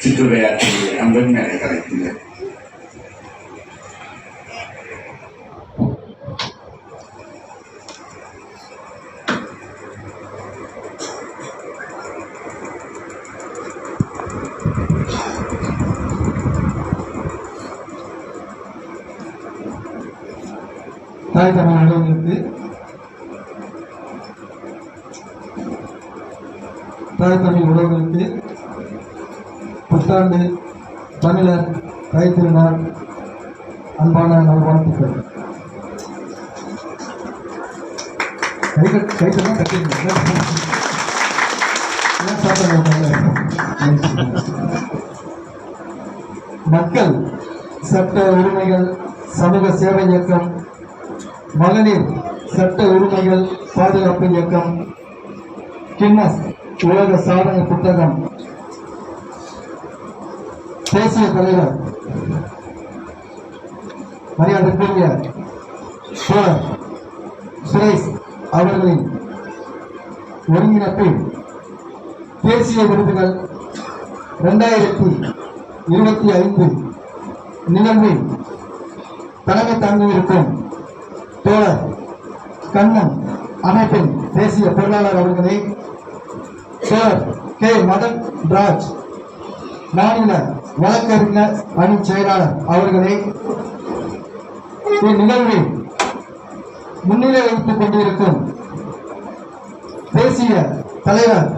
சிற்றுரையாற்றி அன்பன் மேலே கலைக்கின்றேன் தாய் தமிழ் நல்லவங்களுக்கு தாய் தமிழ் உறவுகளுக்கு புத்தாண்டு தமிழர் கைத்திருநாள் அன்பான நல்வாழ்த்துக்கள். கை மக்கள் சட்ட உரிமைகள் சமூக சேவை இயக்கம் மகளிர் சட்ட உரிமைகள் பாதுகாப்பு இயக்கம் கின்னஸ் உலக சாதனை புத்தகம் தேசிய தலைவர். மரியாதைக்குரிய சோழர் சுரேஷ் அவர்களின் ஒருங்கிணைப்பில் தேசிய விருதுகள் இரண்டாயிரத்தி இருபத்தி ஐந்து நிகழ்வில் தலைமை தாங்கியிருக்கும் தோழர் கண்ணன் அமைப்பின் தேசிய பொருளாளர் அவர்களை சோழர் கே. மதன் ராஜ் மாநில வழக்கறிஞர் அணி செயலாளர் அவர்களை இந்நிகழ்வில் முன்னிலை வைத்துக் கொண்டிருக்கும் தேசிய தலைவர்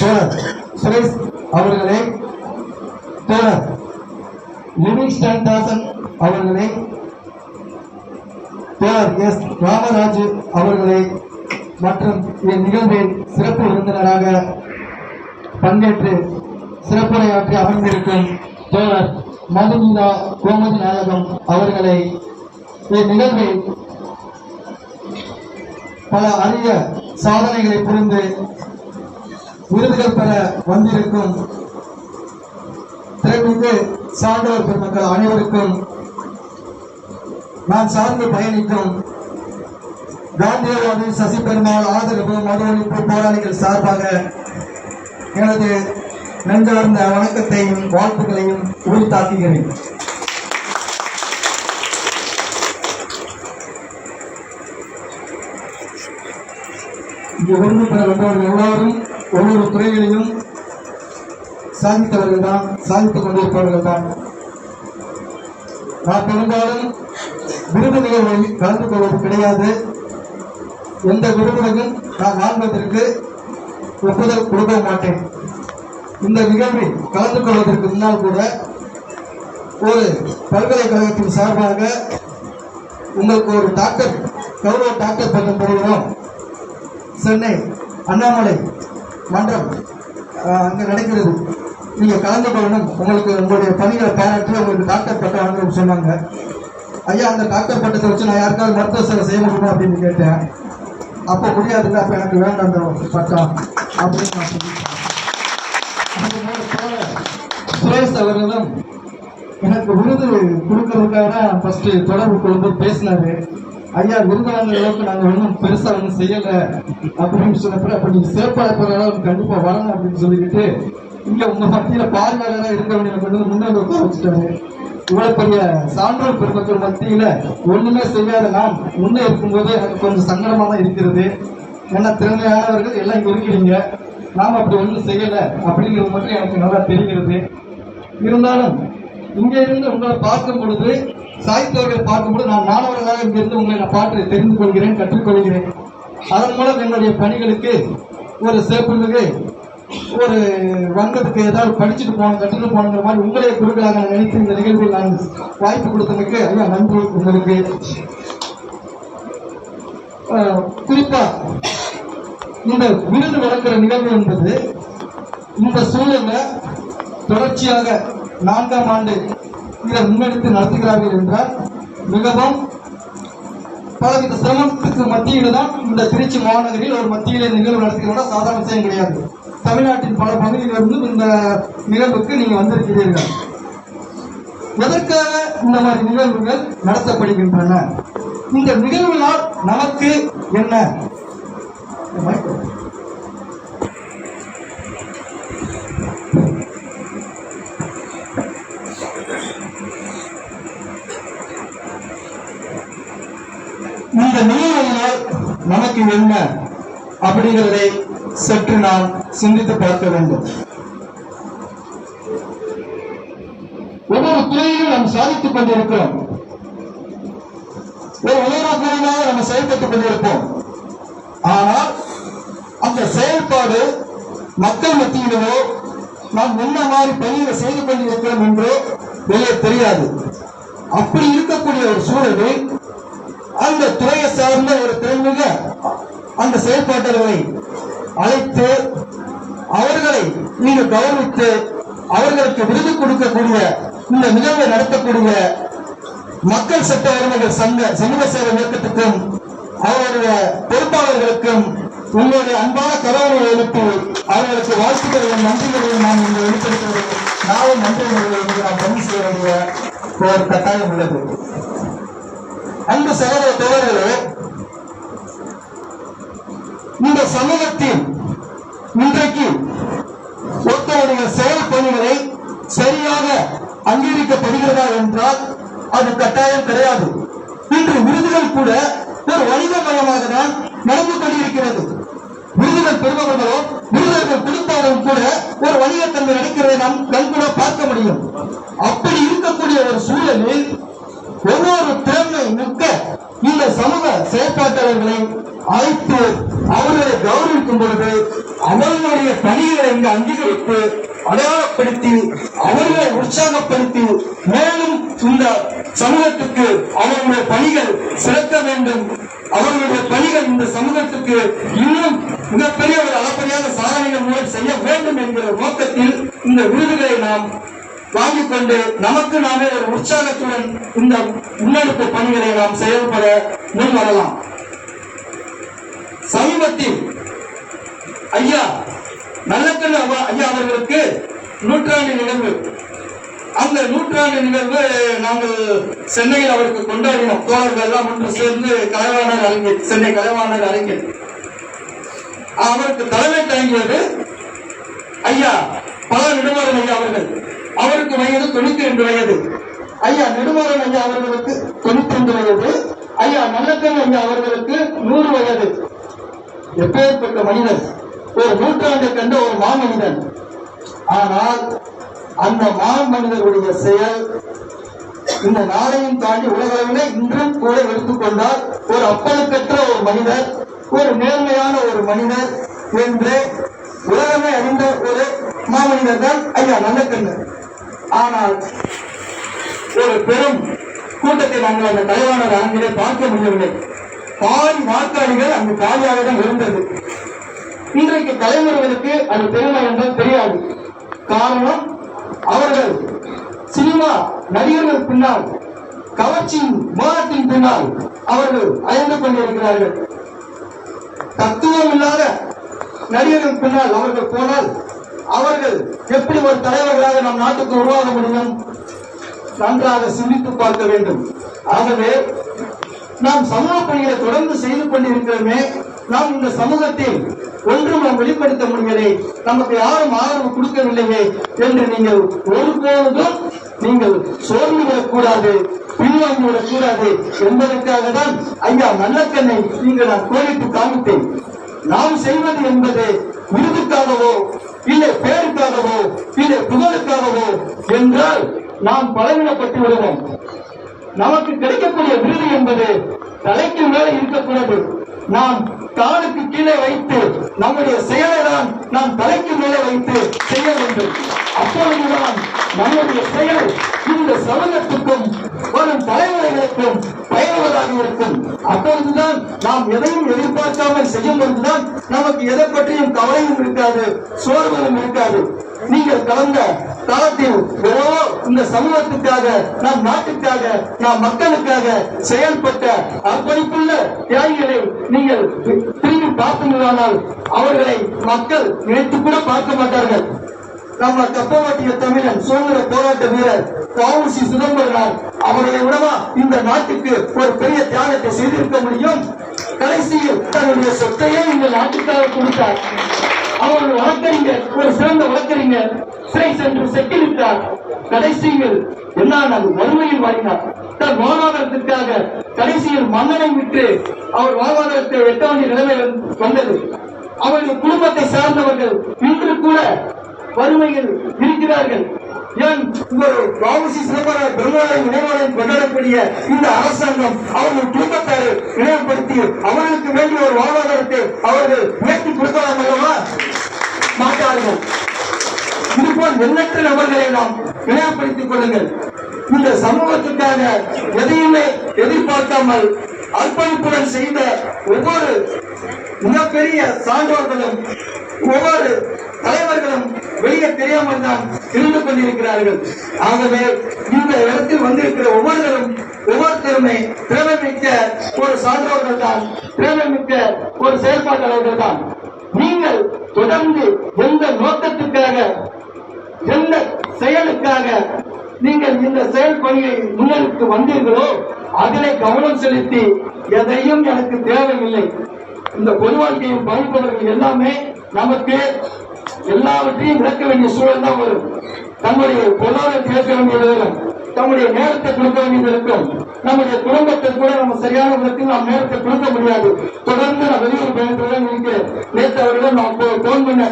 தோழர் சுரேஷ் அவர்களை தோழர் லிவிங்ஸ்டன் தாசன் அவர்களை தோழர் எஸ் ராமராஜு அவர்களை மற்றும் இந்நிகழ்வில் சிறப்பு விருந்தினராக பங்கேற்று சிறப்புரையாற்றி அமர்ந்திருக்கும் தோழர் மதுமிதா கோமதி நாயகம் அவர்களை இந்நிகழ்வில் பல அரிய சாதனைகளை புரிந்து விருதுகள் பெற வந்திருக்கும் திறமைக்கு சான்றோர் பெருமக்கள் அனைவருக்கும் நான் சார்ந்து பயணிக்கும் காந்தியவாதி சசி பெருமாள் ஆதரவு மது ஒழிப்பு போராளிகள் சார்பாக எனது நெஞ்சார்ந்த வணக்கத்தையும் வாழ்த்துக்களையும் உரித்தாக்குகிறேன் இங்கு விருது பெற வந்தவர்கள் எல்லாரும் ஒவ்வொரு துறைகளிலும் சாதித்தவர்கள் தான் சாதித்துக் கொண்டிருப்பவர்கள் தான். நான் பெரும்பாலும் விருது நிகழ்வில் கலந்து கொள்வது கிடையாது. எந்த விருதுகளும் நான் வாழ்வதற்கு ஒப்புதல் கொடுக்க மாட்டேன். இந்த நிகழ்வில் கலந்து கொள்வதற்கு முன்னால் கூட ஒரு பல்கலைக்கழகத்தின் சார்பாக உங்களுக்கு ஒரு டாக்டர் கௌரவ டாக்டர் பட்டம் பெறுகிறோம் சென்னை அண்ணாமலை மன்றம் அங்கே நடக்கிறது. நீங்கள் கலந்து கொள்ளணும். உங்களுக்கு உங்களுடைய பணிகளை பாராட்டி உங்களுக்கு டாக்டர் பட்டம் வாங்கணும்னு சொன்னாங்க. ஐயா அந்த டாக்டர் பட்டத்தை வச்சு நான் யாருக்காவது மருத்துவ சேவை செய்ய முடியுமா அப்படின்னு கேட்டேன். அப்போ முடியாதுங்க அப்போ எனக்கு வேண்டாம் அந்த பட்டம் அப்படின்னு நான் சொல்லிட்டேன். சுரேஷ் அவர்களும் எனக்கு விருது கொடுக்கறதுக்காக தான் ஃபர்ஸ்ட் தொடர்பு கொண்டு பேசினாரு. ஐயா விருது வாங்குற அளவுக்கு நாங்க ஒன்றும் பெருசா ஒன்றும் செய்யல அப்படின்னு சொன்னப்ப அப்ப நீங்க சிறப்பாக அளவுக்கு கண்டிப்பா வரணும் அப்படின்னு சொல்லிக்கிட்டு இங்க உங்க மத்தியில பார்வையாளராக இருக்க வேண்டிய கொண்டு வந்து முன்னாடி உட்கார வச்சுட்டாரு. இவ்வளவு பெரிய சான்றோர் பெருமக்கள் மத்தியில ஒண்ணுமே செய்யாத நாம் முன்னே இருக்கும்போது எனக்கு கொஞ்சம் சங்கடமா தான் இருக்கிறது. ஏன்னா திறமையானவர்கள் எல்லாம் இங்க இருக்கிறீங்க. நாம் அப்படி ஒன்றும் செய்யலை அப்படிங்கிறது மட்டும் எனக்கு நல்லா தெரிகிறது. இருந்தாலும் இங்கே இருந்து உங்களை பார்க்கும் பொழுது சாய்த்தவர்களை பார்க்கும் பொழுது நான் மாணவர்களாக இங்கிருந்து உங்களை நான் பார்த்து தெரிந்து கொள்கிறேன் கற்றுக்கொள்கிறேன். அதன் மூலம் என்னுடைய பணிகளுக்கு ஒரு சிறப்புமிகு ஒரு வங்கத்துக்கு ஏதாவது படிச்சுட்டு போகணும் கற்றுட்டு போகணுங்கிற மாதிரி உங்களே குருக்களாக நான் நினைத்து இந்த நிகழ்வில் நான் வாய்ப்பு கொடுத்ததுக்கு ஐயா நன்றி உங்களுக்கு. குறிப்பா இந்த விருது வழங்குற நிகழ்வு என்பது இந்த சூழல்ல தொடர்ச்சியாக நான்காம் ஆண்டு இதை முன்னெடுத்து நடத்துகிறார்கள் என்றால் மிகவும் பலவித சிரமத்துக்கு மத்தியில் தான் இந்த திருச்சி மாநகரில் ஒரு மத்தியிலே நிகழ்வு நடத்துகிறதா சாதாரண விஷயம் கிடையாது. தமிழ்நாட்டின் பல பகுதிகளிலிருந்து இந்த நிகழ்வுக்கு நீங்க வந்திருக்கிறீர்கள். எதற்காக இந்த மாதிரி நிகழ்வுகள் நடத்தப்படுகின்றன? இந்த நிகழ்வுகளால் நமக்கு என்ன? நமக்கு என்ன அப்படிங்கிறதை சற்று நாம் சிந்தித்து பார்க்க வேண்டும். ஒவ்வொரு துறையிலும் நாம் சாதித்துக் கொண்டிருக்கிறோம். ஒரு உலகமாக நம்ம செயல்பட்டுக் கொண்டிருப்போம். ஆனால் அந்த செயல்பாடு மக்கள் மத்தியிலோ நாம் என்ன மாதிரி பணியை செய்து கொண்டிருக்கிறோம் என்றோ வெளியே தெரியாது. அப்படி இருக்கக்கூடிய ஒரு சூழலில் அந்த துறையை சார்ந்த ஒரு திறமுக அந்த செயல்பாட்டாளர்களை அழைத்து அவர்களை நீங்கள் கௌரவித்து அவர்களுக்கு விருது கொடுக்கக்கூடிய இந்த நிகழ்வை நடத்தக்கூடிய மக்கள் சட்ட உரிமைகள் சங்க சமூக சேவை இயக்கத்துக்கும் அவருடைய பொறுப்பாளர்களுக்கும் உங்களுடைய அன்பான கரவனை எழுப்பி அவர்களுக்கு வாழ்த்துக்களையும் நன்றிகளையும் நான் இங்கு வெளிப்படுத்துவது நானும் நன்றி நான் பதிவு செய்ய வேண்டிய ஒரு கட்டாயம் உள்ளது. அன்பு சகோதர தோழர்களே இந்த சமூகத்தில் இன்றைக்கு ஒருத்தருடைய செயல் பணிகளை சரியாக அங்கீகரிக்கப்படுகிறதா என்றால் அது கட்டாயம் கிடையாது. இன்று விருதுகள் கூட ஒரு வணிகமயமாக தான் நடந்து கொண்டிருக்கிறது. விருதுகள் பெறுபவர்களோ விருதுகள் கொடுப்பவர்களும் கூட ஒரு வணிகத்தன்மை நடக்கிறதை நாம் கண்கூட பார்க்க முடியும். அப்படி இருக்கக்கூடிய ஒரு சூழலில் ஒவ்வொரு திறமை மிக்க இந்த சமூக செயற்பாட்டாளர்களை அழைத்து அவர்களை கௌரவிக்கும் பொழுது அவர்களுடைய பணிகளை இங்கு அங்கீகரித்து அடையாளப்படுத்தி அவர்களை உற்சாகப்படுத்தி மேலும் இந்த சமூகத்துக்கு அவர்களுடைய பணிகள் சிறக்க வேண்டும். அவர்களுடைய பணிகள் இந்த சமூகத்துக்கு இன்னும் மிகப்பெரிய ஒரு அளப்படியான சாதனைகள் மூலம் செய்ய வேண்டும் என்கிற நோக்கத்தில் இந்த விருதுகளை நாம் வாங்கிக் கொண்டு நமக்கு நாமே ஒரு உற்சாகத்துடன் இந்த முன்னெடுப்பு பணிகளை நாம் செயல்பட முன் வரலாம் சமீபத்தில் ஐயா நல்லக்கண்ணு ஐயா அவர்களுக்கு நூற்றாண்டு நிகழ்வு. அந்த நூற்றாண்டு நிகழ்வு நாங்கள் சென்னையில் அவருக்கு கொண்டாடினோம். தோழர்கள் எல்லாம் ஒன்று சேர்ந்து கலைவாணர் அறிஞர் சென்னை கலைவாணர் அறிஞர் அவருக்கு தலைமை தயங்கியது ஐயா பல நெடுமாறன் ஐயா அவர்கள். அவருக்கு வயது தொண்ணூத்தி ரெண்டு வயது. ஐயா நெடுமாறன் ஐயா அவர்களுக்கு தொண்ணூத்தி ரெண்டு வயது. ஐயா நல்லக்கன் ஐயா அவர்களுக்கு நூறு வயது. எப்பேற்பட்ட மனிதன்? ஒரு நூற்றாண்டை கண்ட ஒரு மாமனிதன். ஆனால் அந்த மாமனிதருடைய செயல் இந்த நாளையும் தாண்டி உலகளவிலே இன்றும் கூட எடுத்துக்கொண்டால் ஒரு அப்பழுக்கற்ற ஒரு மனிதர் ஒரு நேர்மையான ஒரு மனிதர் என்று உலகமே அறிந்த ஒரு மாமனிதர் தான் ஐயா நல்லக்கண்ணர் ஆனால் ஒரு பெரும் கூட்டத்தை நாங்கள் அந்த தலைவாணர் அரங்கிலே பார்க்க முடியவில்லை. பாதி வாக்காளிகள் அங்கு காலியாக தான் இருந்தது. இன்றைக்கு தலைமுறைகளுக்கு அது பெருமை என்றால் தெரியாது. காரணம் அவர்கள் சினிமா நடிகர்கள் பின்னால் கவர்ச்சியின் மோகத்தின் பின்னால் அவர்கள் அயந்து கொண்டிருக்கிறார்கள். தத்துவம் இல்லாத நடிகர்கள் பின்னால் அவர்கள் போனால் அவர்கள் எப்படி ஒரு தலைவர்களாக நம் நாட்டுக்கு உருவாக முடியும்? நன்றாக சிந்தித்து பார்க்க வேண்டும். ஆகவே நாம் சமூக பணிகளை தொடர்ந்து செய்து கொண்டிருக்கிறோமே நாம் இந்த சமூகத்தில் ஒன்றும் நாம் வெளிப்படுத்த முடியலை. நமக்கு யாரும் ஆதரவு கொடுக்கவில்லையே என்று நீங்கள் ஒருபோதும் நீங்கள் சோர்ந்து விடக்கூடாது பின்வாங்கி விடக்கூடாது என்பதற்காக தான் ஐயா நல்லக்கண்ணை நீங்கள் நான் கோரிட்டு காமித்தேன். நாம் செய்வது என்பது விருதுக்காகவோ இல்லை பேருக்காகவோ இல்லை புகழுக்காகவோ என்றால் நாம் பலவீனப்பட்டு விடுவோம். நமக்கு கிடைக்கக்கூடிய விருது என்பது தலைக்கு மேலே இருக்கக்கூடாது. நாம் காலுக்கு கீழே வைத்து நம்முடைய செயலை தான் நாம் தலைக்கு மேலே வைத்து செய்ய வேண்டும். அப்பொழுதுதான் நம்முடைய செயல் இந்த சமூகத்துக்கும் வரும் தலைமுறைகளுக்கும் பயனுள்ளதாக இருக்கும். அப்பொழுதுதான் நாம் எதையும் எதிர்பார்க்காமல் செய்யும் பொழுதுதான் நமக்கு எதை பற்றியும் கவலையும் இருக்காது சோர்வும் இருக்காது. நீங்கள் கடந்த காலத்தில் ஏதோ இந்த சமூகத்துக்காக நம் நாட்டுக்காக நம் மக்களுக்காக செயல்பட்ட அர்ப்பணிப்புள்ள தியாகிகளை நீங்கள் திரும்பி பார்த்தீர்களானால் அவர்களை மக்கள் நினைத்து கூட பார்க்க மாட்டார்கள். நம்ம கப்பவாட்டிய தமிழன் சுதந்திர போராட்ட வீரர் வஉசி சிதம்பரனார் அவர்களை விடவா இந்த நாட்டுக்கு ஒரு பெரிய தியாகத்தை செய்திருக்க முடியும். கடைசியில் தன்னுடைய சொத்தையே இந்த நாட்டுக்காக கொடுத்தார். அவர் ஒரு வழக்கறிஞர் ஒரு சிறந்த வழக்கறிஞர் சிறை சென்று செட்டிலிட்டார் கடைசியில் என்ன வறுமையில் வாங்கினார் தன் வாழ்வாதாரத்திற்காக கடைசியில் மன்னனை விட்டு அவர் வாழ்வாதாரத்தை எட்ட வேண்டிய நிலைமை வந்தது. அவருடைய குடும்பத்தை சார்ந்தவர்கள் இன்று கூட வறுமையில் இருக்கிறார்கள். ஏன் ஒரு வாவுசி சிதம்பரம் பெருமாளை நினைவாலயம் கொண்டாடக்கூடிய இந்த அரசாங்கம் அவர்கள் குடும்பத்தாரை நினைவுபடுத்தி அவர்களுக்கு வேண்டிய ஒரு வாழ்வாதாரத்தை அவர்கள் உயர்த்தி கொடுக்கலாம் அல்லவா மாட்டார்கள். இதுபோல் எண்ணற்ற நபர்களை நாம் நினைவுபடுத்திக் கொள்ளுங்கள். இந்த சமூகத்துக்காக எதையுமே எதிர்பார்க்காமல் அர்ப்பணிப்புடன் செய்த ஒவ்வொரு மிகப்பெரிய சான்றோர்களும் ஒவ்வொரு தலைவர்களும் வெளியே தெரியாமல் தான் இருந்து கொண்டிருக்கிறார்கள். ஆகவே இந்த இடத்தில் வந்திருக்கிற ஒவ்வொருவரும் ஒவ்வொருத்தருமே திறமை மிக்க ஒரு சான்றோர்கள் தான் திறமை மிக்க ஒரு செயல்பாட்டாளர்கள் தான் நீங்கள் தொடர்ந்து எந்த நோக்கத்துக்காக எந்த செயலுக்காக நீங்கள் இந்த செயல் பணியை முன்னெடுத்து வந்தீர்களோ அதிலே கவனம் செலுத்தி எதையும் எனக்கு தேவையில்லை. இந்த பொது வாழ்க்கையில் பணிப்பவர்கள் எல்லாமே நமக்கு எல்லாவற்றையும் விளக்க வேண்டிய சூழல் தான் வரும். தம்முடைய பொருளாதார பேச வேண்டியது தம்முடைய நேரத்தை கொடுக்க வேண்டியது இருக்கும். நம்முடைய குடும்பத்தை கூட நம்ம சரியான விதத்தில் நாம் நேரத்தை கொடுக்க முடியாது. தொடர்ந்து நான் வெளியூர் பயணத்துடன் இருக்கிறேன். நேற்று அவரிடம் நான் போன் பண்ண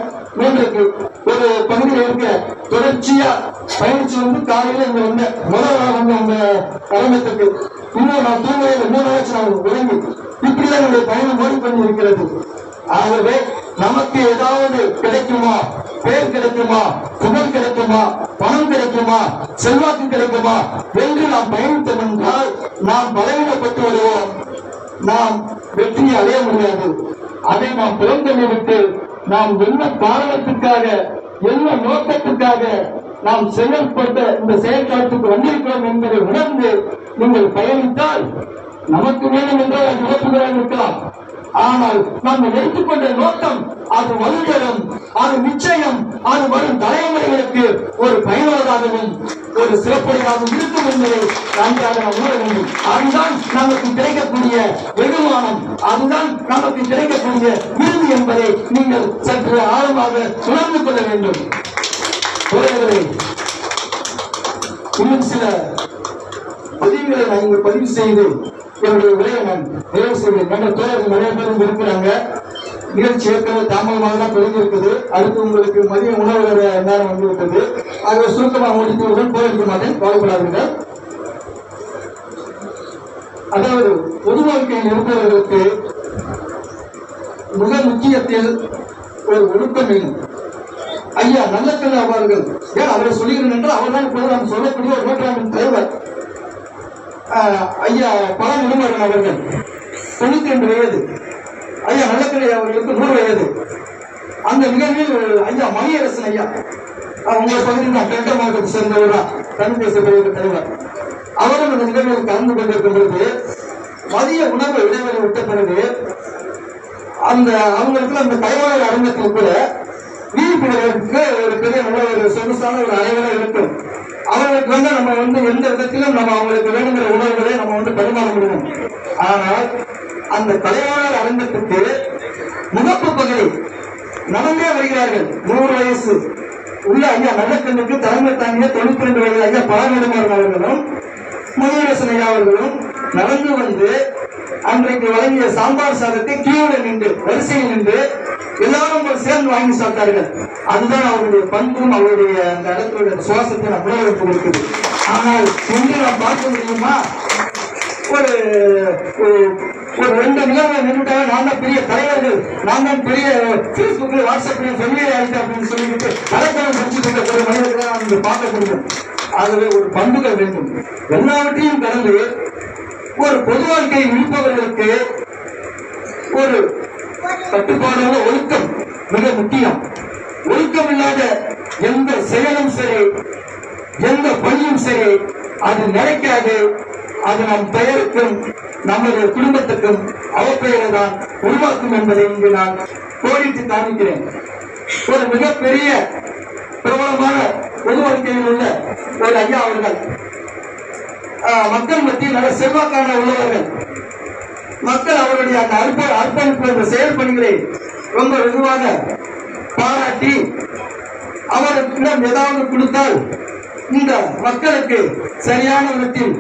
ஒரு பகுதியில் இருக்க தொடர்ச்சியா பயணிச்சு வந்து காலையில இங்க வந்த முதல் நாள் வந்து அந்த அரங்கத்துக்கு இன்னும் நான் தூங்கவே மூணு ஆச்சு நான் உறங்கி இப்படிதான் என்னுடைய பயணம் ஓடிக்கொண்டு இருக்கிறது ஆகவே நமக்கு ஏதாவது கிடைக்குமா? பேர் கிடைக்குமா? புகழ் கிடைக்குமா? பணம் கிடைக்குமா? செல்வாக்கு கிடைக்குமா? என்று நாம் பயணித்தோம் என்றால் நாம் பலவீனப்பட்டு வருவோம். நாம் வெற்றியை அடைய முடியாது. அதை நாம் புறந்தள்ளி விட்டு நாம் என்ன காரணத்துக்காக என்ன நோக்கத்துக்காக நாம் செயல்பட்ட இந்த செயல்பாட்டுக்கு வந்திருக்கிறோம் என்பதை உணர்ந்து நீங்கள் பயணித்தால் நமக்கு வேண்டும் என்றால் அது இழப்புகளாக இருக்கலாம். ஆனால் நாம் கொண்ட நோக்கம் அது வலுதரும் அது நிச்சயம் அது வரும் தலைமுறைகளுக்கு ஒரு பயனுள்ளதாகவும் ஒரு சிறப்புடையதாகவும் இருக்கும் என்பதை நன்றாக நாம் உணர வேண்டும். அதுதான் நமக்கு கிடைக்கக்கூடிய வெகுமானம். அதுதான் நமக்கு கிடைக்கக்கூடிய விருது என்பதை நீங்கள் சற்று ஆழமாக உணர்ந்து கொள்ள வேண்டும். இன்னும் சில பதிவுகளை நான் இங்கு பதிவு செய்து என்னுடைய உரையை நான் என்ற தோழர்கள் நிறைய பேரும் இருக்கிறாங்க. நிகழ்ச்சி ஏற்கனவே தாமதமாக தான் இருக்குது அடுத்து உங்களுக்கு மதிய உணவு நேரம் வந்து ஆகவே சுருக்கமாக முடித்து உடன் மாட்டேன். கவலைப்படாதீர்கள் அதாவது பொது வாழ்க்கையில் இருப்பவர்களுக்கு மிக முக்கியத்தில் ஒரு ஒழுக்கம் ஐயா நல்லக்கல்ல அவர்கள் ஏன் அவரை சொல்லுகிறேன் என்று அவர் இப்போது நாம் சொல்லக்கூடிய ஒரு நூற்றாண்டின் தலைவர். ஐயா பல நிலமரன் அவர்கள் தொண்ணூத்தி ரெண்டு வயது. ஐயா நல்லக்கல்லை அவர்களுக்கு நூறு வயது. அந்த நிகழ்வில் ஐயா மணியரசன் ஐயா ஆஹ், உங்கள் பகுதியில் நான் மாவட்டத்தை சேர்ந்தவர் தான் தமிழ் தேசிய பகுதியில் தலைவர். அவரும் அந்த நிகழ்வில் கலந்து கொண்டிருக்கும் பொழுது மதிய உணவு இடைவெளி விட்ட பிறகு அந்த அவங்களுக்கு அந்த கைவாளர் அரங்கத்தில் கூட வீழ்ப்பினருக்கு ஒரு பெரிய நல்ல ஒரு சொகுசான ஒரு அறைகளை இருக்கும். அவர்களுக்கு வந்து நம்ம வந்து எந்த விதத்திலும் நம்ம அவங்களுக்கு வேணுங்கிற உணவுகளை நம்ம வந்து பரிமாற முடியும் ஆனால் அந்த கலைவாளர் அரங்கத்துக்கு முகப்பு பகுதி நடந்தே வருகிறார்கள். நூறு வயசு. உள்ள ஐயா நல்லக்கண்ணுக்கு தலைமை தாங்கிய தொண்ணூத்தி ரெண்டு வயது ஐயா பழனிடமாறன் அவர்களும் முனியரசன் ஐயா அவர்களும் நடந்து வந்து அன்றைக்கு வழங்கிய சாம்பார் சாதத்தை கீழே நின்று வரிசையில் நின்று எல்லாரும் ஒரு சேர்ந்து வாங்கி சாப்பிட்டார்கள். அதுதான் அவருடைய பண்பும் அவருடைய அந்த இடத்துடைய சுவாசத்தை நான் கொடுக்குது. ஆனால் இன்று நாம் பார்க்க முடியுமா? ஒரு ஒரு- ஒரு ரெண்டு நிலவரம் நின்றுட்டாங்க நான் தான் பெரிய தலைவர்கள். நான் தான் பெரிய பேஸ்புக்ல வாட்ஸ்அப்ல ஃபெமிலியர் ஆயிட்டு அப்படின்னு சொல்லிட்டு தலைப்படம் முடிச்சு இருக்க ஒரு மனிதர்களை நாம் இங்கு பார்க்க முடியும் ஆகவே ஒரு பண்புகள் வேண்டும். எல்லாவற்றையும் கடந்து ஒரு பொது வாழ்க்கையை இருப்பவர்களுக்கு ஒரு கட்டுப்பாடான ஒழுக்கம் மிக முக்கியம். ஒழுக்கம் இல்லாத எந்த செயலும் சரி எந்த பணியும் சரி அது நினைக்காது அது நம் பெயருக்கும் நம்முடைய குடும்பத்துக்கும் அவப்பெயரை தான் உருவாக்கும் என்பதை இங்கு நான் கோடிட்டு காமிக்கிறேன் ஒரு மிகப்பெரிய பிரபலமான பொது வாழ்க்கையில் உள்ள ஒரு ஐயா அவர்கள். ஆஹ், மக்கள் மத்தியில் நல்ல செல்வாக்கான உள்ளவர்கள். மக்கள் அவருடைய அந்த அர்ப்ப அர்ப்பணிப்பு அந்த செயல் பணிகளை ரொம்ப வெகுவாக பாராட்டி அவரிடம் ஏதாவது கொடுத்தால் இந்த மக்களுக்கு சரியான விதத்தில்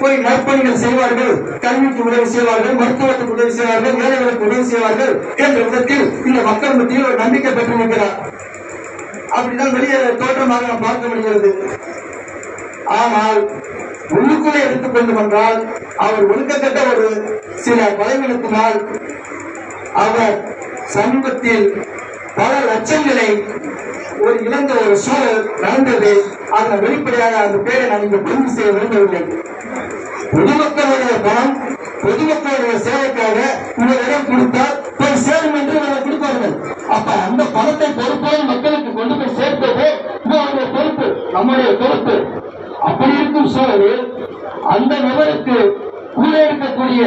போய் நற்பணிகள் செய்வார்கள் கல்விக்கு உதவி செய்வார்கள் மருத்துவத்துக்கு உதவி செய்வார்கள் ஏழைகளுக்கு உதவி செய்வார்கள் என்ற விதத்தில் இந்த மக்கள் மத்தியில் ஒரு நம்பிக்கை பெற்று நிற்கிறார் அப்படிதான் வெளியே தோற்றமாக நாம் பார்க்க முடிகிறது. ஆனால் உள்ளுக்குள்ளே எடுத்துக்கொண்டு வந்தால் அவர் ஒழுக்கத்தட்ட ஒரு சில பலவீனத்தினால் அவர் சமீபத்தில் பல லட்சங்களை ஒரு இழந்த ஒரு சூழல் நடந்தது. அதன் வெளிப்படையாக அந்த பேரை நான் இங்கு பதிவு செய்ய விரும்பவில்லை. பொதுமக்களுடைய பணம் பொதுமக்களுடைய சேவைக்காக இவரிடம் கொடுத்தால் போய் சேரும் என்று இவர்கள் கொடுப்பார்கள். அப்ப அந்த பணத்தை பொறுப்போடு மக்களுக்கு கொண்டு போய் சேர்ப்பது நம்முடைய பொறுப்பு நம்முடைய பொறுப்பு. அப்படி இருக்கும் சூழலில் அந்த நபருக்கு கூட இருக்கக்கூடிய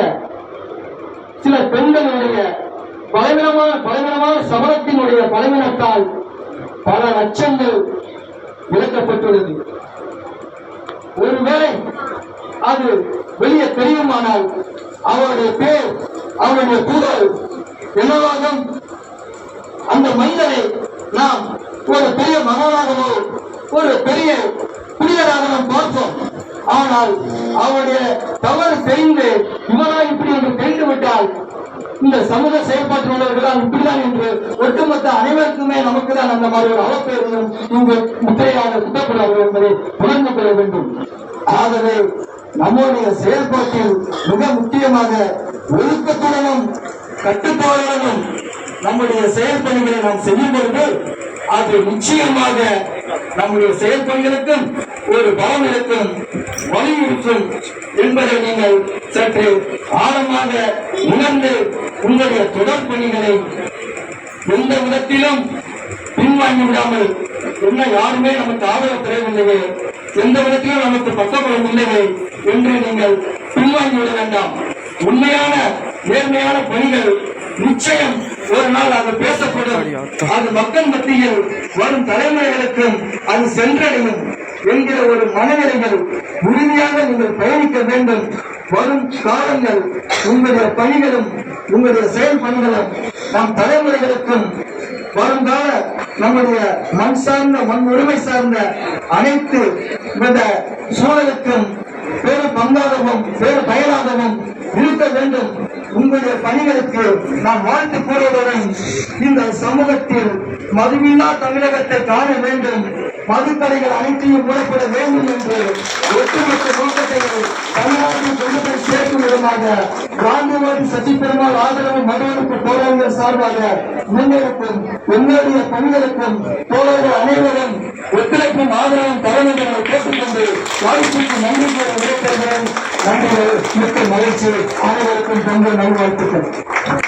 சில பெண்களுடைய பலவீனமான பலவீனமான சபலத்தினுடைய பலவீனத்தால் பல லட்சங்கள் இழக்கப்பட்டுள்ளது. ஒருவேளை அது வெளியே தெரியுமானால் அவருடைய பேர் அவருடைய புகழ் என்னவாகும்? அந்த மனிதரை நாம் ஒரு பெரிய மகனாகவோ ஒரு பெரிய புனிதராக நாம் பார்ப்போம். ஆனால் அவருடைய தவறு தெரிந்து இவனா இப்படி என்று தெரிந்து விட்டால் இந்த சமூக செயல்பாட்டில் உள்ளவர்கள் இப்படிதான் என்று ஒட்டுமொத்த அனைவருக்குமே நமக்கு தான் அந்த மாதிரி ஒரு அவப்பெயர்களும் இங்கு முத்திரையாக குட்டப்படுவார்கள் என்பதை புரிந்து கொள்ள வேண்டும். ஆகவே நம்முடைய செயல்பாட்டில் மிக முக்கியமாக ஒழுக்கத்துடனும் கட்டுப்பாடுடனும் நம்முடைய செயல்பணிகளை நாம் செய்யும் பொழுது அது நிச்சயமாக நம்முடைய செயல்பணிகளுக்கும் ஒரு பலம் இருக்கும் வலியுறுத்தும் என்பதை நீங்கள் சற்று ஆழமாக உணர்ந்து உங்களுடைய தொடர் பணிகளை எந்த விதத்திலும் பின்வாங்கி விடாமல் என்ன யாருமே நமக்கு ஆதரவு தரவில்லையே எந்த விதத்திலும் நமக்கு பக்கபலம் இல்லையே என்று நீங்கள் பின்வாங்கி விட வேண்டாம். உண்மையான நேர்மையான பணிகள் நிச்சயம் ஒரு நாள் அது பேசப்படும். அது மக்கள் மத்தியில் வரும் தலைமுறைகளுக்கும் அது சென்றடையும் என்கிற ஒரு மனநிலைகள் உறுதியாக நீங்கள் பயணிக்க வேண்டும். வரும் காலங்கள் உங்களுடைய பணிகளும் உங்களுடைய செயல் பணிகளும் நம் தலைமுறைகளுக்கும் வருங்கால நம்முடைய மண் சார்ந்த மண் உரிமை சார்ந்த அனைத்து இந்த சூழலுக்கும் பேரு பங்காகவும் பேரு பயனாகவும் இருக்க வேண்டும். உங்களுடைய பணிகளுக்கு நாம் வாழ்த்து கூறுவதுடன் இந்த சமூகத்தில் மதுவில்லா தமிழகத்தை காண வேண்டும். மதுக்கடைகள் அனைத்தையும் மூடப்பட வேண்டும் என்று ஒட்டுமொத்த நோக்கத்தை தமிழ்நாட்டில் கொண்டு சேர்க்கும் விதமாக காந்திவாதி சசி ஆதரவு மதுவிலக்கு போராளிகள் சார்பாக முன்னெடுக்கும் எங்களுடைய பணிகளுக்கும் தோழர்கள் அனைவரும் ஒத்துழைப்பும் ஆதரவும் தர வேண்டும் என கேட்டுக்கொண்டு வாய்ப்புக்கு நன்றி கூற விடைபெறுகிறேன். நன்றிகள் மிக்க மகிழ்ச்சி. அனைவருக்கும் தங்கள் நல்வாழ்த்துக்கள்.